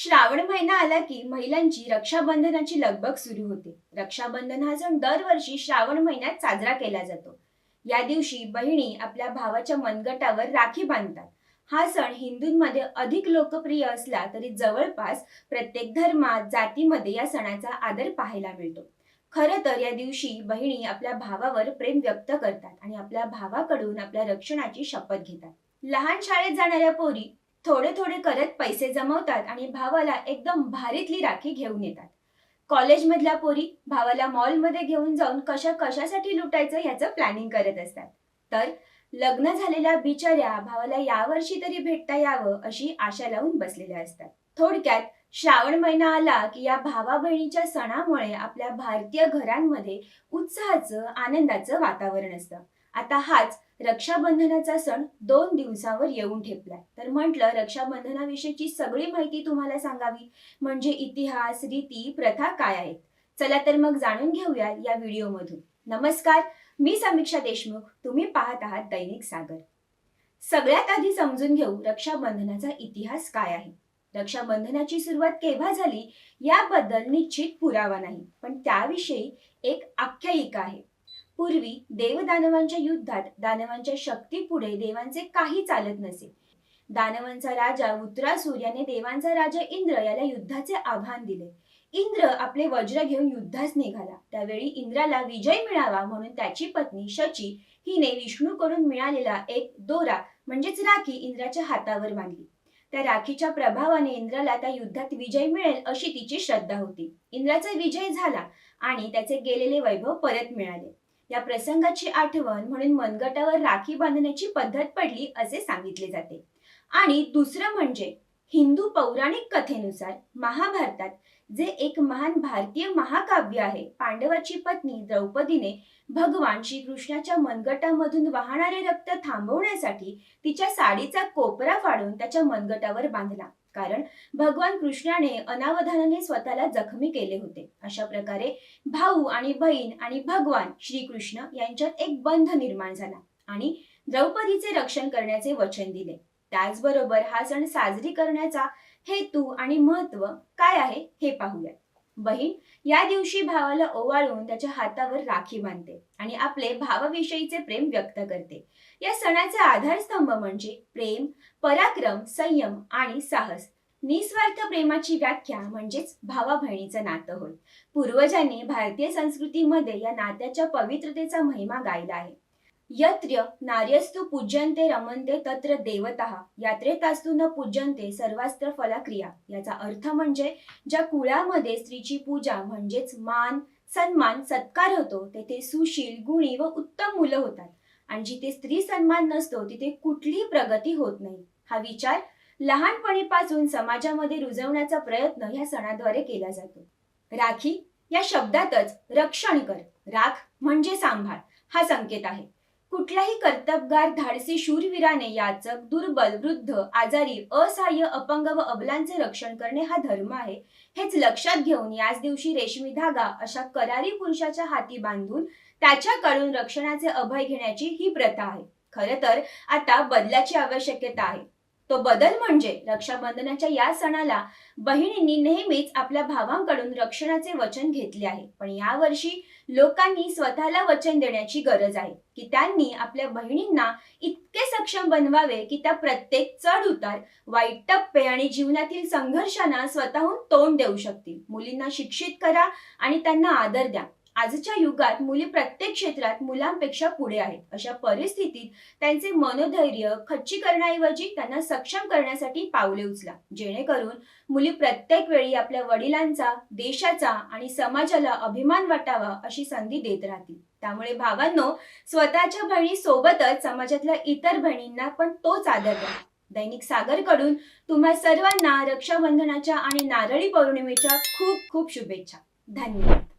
श्रावण महिना आला की महिलांची रक्षाबंधनाची लगबग सुरू होते. रक्षाबंधन हा सण दरवर्षी श्रावण महिन्यात साजरा केला जातो. या दिवशी बहिणी आपल्या भावाच्या मनगटावर राखी बांधतात. हा सण हिंदूंमध्ये अधिक लोकप्रिय असला तरी जवळपास प्रत्येक धर्मात जातीमध्ये या सणाचा आदर पाहायला मिळतो. खरं तर या दिवशी बहिणी आपल्या भावावर प्रेम व्यक्त करतात आणि आपल्या भावाकडून आपल्या रक्षणाची शपथ घेतात. लहान शाळेत जाणाऱ्या पोरी थोडे थोडे करत पैसे जमवतात आणि भावाला एकदम भारीतली राखी घेऊन येतात. कॉलेजमधल्या पोरी भावाला मॉलमध्ये घेऊन जाऊन कशा कशासाठी लुटायचं ह्याचं प्लॅनिंग करत असतात. तर लग्न झालेल्या बिचाऱ्या भावाला यावर्षी तरी भेटता यावं अशी आशा लावून बसलेल्या असतात. थोडक्यात श्रावण महिना आला की या भावा बहिणीच्या सणामुळे आपल्या भारतीय घरांमध्ये उत्साहाचं आनंदाचं वातावरण असतं. आता हाच रक्षाबंधनाचा सण दोन दिवसावर येऊन ठेपलाय. तर म्हटलं रक्षाबंधनाविषयीची सगळी माहिती तुम्हाला सांगावी. म्हणजे इतिहास रीती प्रथा काय आहेत? चला तर मग जाणून घेऊया या व्हिडिओमधून. नमस्कार मी समीक्षा देशमुख. तुम्ही पाहत आहात दैनिक सागर. सगळ्यात आधी समजून घेऊ रक्षाबंधनाचा इतिहास काय आहे. रक्षाबंधनाची सुरुवात केव्हा झाली याबद्दल निश्चित पुरावा नाही. पण त्याविषयी एक आख्यायिका आहे. पूर्वी देवदानवांच्या युद्धात दानवांच्या शक्तीपुढे देवांचे काही चालत नसे. दानवांचा राजा वृत्रासूर याने देवांचा राजा इंद्र याला युद्धाचे आव्हान दिले. इंद्र आपले वज्र घेऊन युद्धास निघाला. त्यावेळी इंद्राला विजय मिळावा म्हणून त्याची पत्नी शची हिने विष्णूकडून मिळालेला एक दोरा म्हणजेच राखी इंद्राच्या हातावर बांधली. त्या राखीच्या प्रभावाने इंद्राला त्या युद्धात विजय मिळेल अशी तिची श्रद्धा होती. इंद्राचा विजय झाला आणि त्याचे गेलेले वैभव परत मिळाले. या प्रसंगाची आठवण म्हणून मनगटावर राखी बांधण्याची पद्धत पडली असे सांगितले जाते. आणि दुसरं म्हणजे हिंदू पौराणिक कथेनुसार महाभारतात जे एक महान भारतीय महाकाव्य आहे पांडवाची पत्नी द्रौपदीने भगवान श्रीकृष्णाच्या मनगटामधून वाहणारे रक्त थांबवण्यासाठी तिच्या साडीचा कोपरा फाडून त्याच्या मनगटावर बांधला. कारण भगवान कृष्णाने अनावधानाने स्वतःला जखमी केले होते. अशा प्रकारे भाऊ आणि बहीण आणि भगवान श्रीकृष्ण यांच्यात एक बंध निर्माण झाला आणि द्रौपदीचे रक्षण करण्याचे वचन दिले. त्याचबरोबर हा सण साजरी करण्याचा हेतू आणि महत्त्व काय आहे हे पाहूयात. बहीण या दिवशी भावाला ओवाळून त्याच्या हातावर राखी बांधते आणि आपले भावाविषयीचे प्रेम व्यक्त करते. या सणाचे आधारस्तंभ म्हणजे प्रेम पराक्रम संयम आणि साहस. निस्वार्थ प्रेमाची व्याख्या म्हणजेच भावा बहिणीचं नातं होय. पूर्वजांनी भारतीय संस्कृतीमध्ये या नात्याच्या पवित्रतेचा महिमा गायला आहे. यत्र नार्यस्तु पूज्यन्ते रमन्ते तत्र देवता. यात्रेतास्तु न पूज्यन्ते सर्वास्त्र फलाक्रिया. याचा अर्थ म्हणजे ज्या कुळामध्ये स्त्रीची पूजा म्हणजेच मान सन्मान सत्कार होतो तेथे सुशील गुणी व उत्तम मुलं होतात. आणि जिथे स्त्री सन्मान नसतो तिथे कुठलीही प्रगती होत नाही. हा विचार लहानपणीपासून समाजामध्ये रुजवण्याचा प्रयत्न या सणाद्वारे केला जातो. राखी या शब्दातच रक्षण कर. राख म्हणजे सांभाळ. हा संकेत आहे. कुठल्याही कर्तबगार धाडसी शूरवीराने याचक दुर्बल वृद्ध आजारी असहाय्य अपंग व अबलांचे रक्षण करणे हा धर्म आहे. हेच लक्षात घेऊन याच दिवशी रेशमी धागा अशा करारी पुरुषाच्या हाती बांधून त्याच्याकडून रक्षणाचे अभय घेण्याची ही प्रथा आहे. खरं तर आता बदलाची आवश्यकता आहे. तो बदल म्हणजे रक्षाबंधनाच्या या सणाला बहिणींनी नेहमीच आपल्या भावांकडून रक्षणाचे वचन घेतले आहे. पण यावर्षी लोकांनी स्वतःला वचन देण्याची गरज आहे की त्यांनी आपल्या बहिणींना इतके सक्षम बनवावे की त्या प्रत्येक चढ उतार वाईट टप्पे आणि जीवनातील संघर्षांना स्वतःहून तोंड देऊ शकतील. मुलींना शिक्षित करा आणि त्यांना आदर द्या. आजच्या युगात मुली प्रत्येक क्षेत्रात मुलांपेक्षा पुढे आहेत. अशा परिस्थितीत त्यांचे मनोधैर्य खच्ची करण्याऐवजी त्यांना सक्षम करण्यासाठी पावले उचला. जेणेकरून मुली प्रत्येक वेळी आपल्या वडिलांचा देशाचा आणि समाजाला अभिमान वाटावा अशी संधी देत राहतील. त्यामुळे भावांनो स्वतःच्या बहिणी सोबतच समाजातल्या इतर बहिणींना पण तोच आदर द्या. दैनिक सागरकडून तुम्हा सर्वांना रक्षाबंधनाच्या आणि नारळी पौर्णिमेच्या खूप खूप शुभेच्छा. धन्यवाद.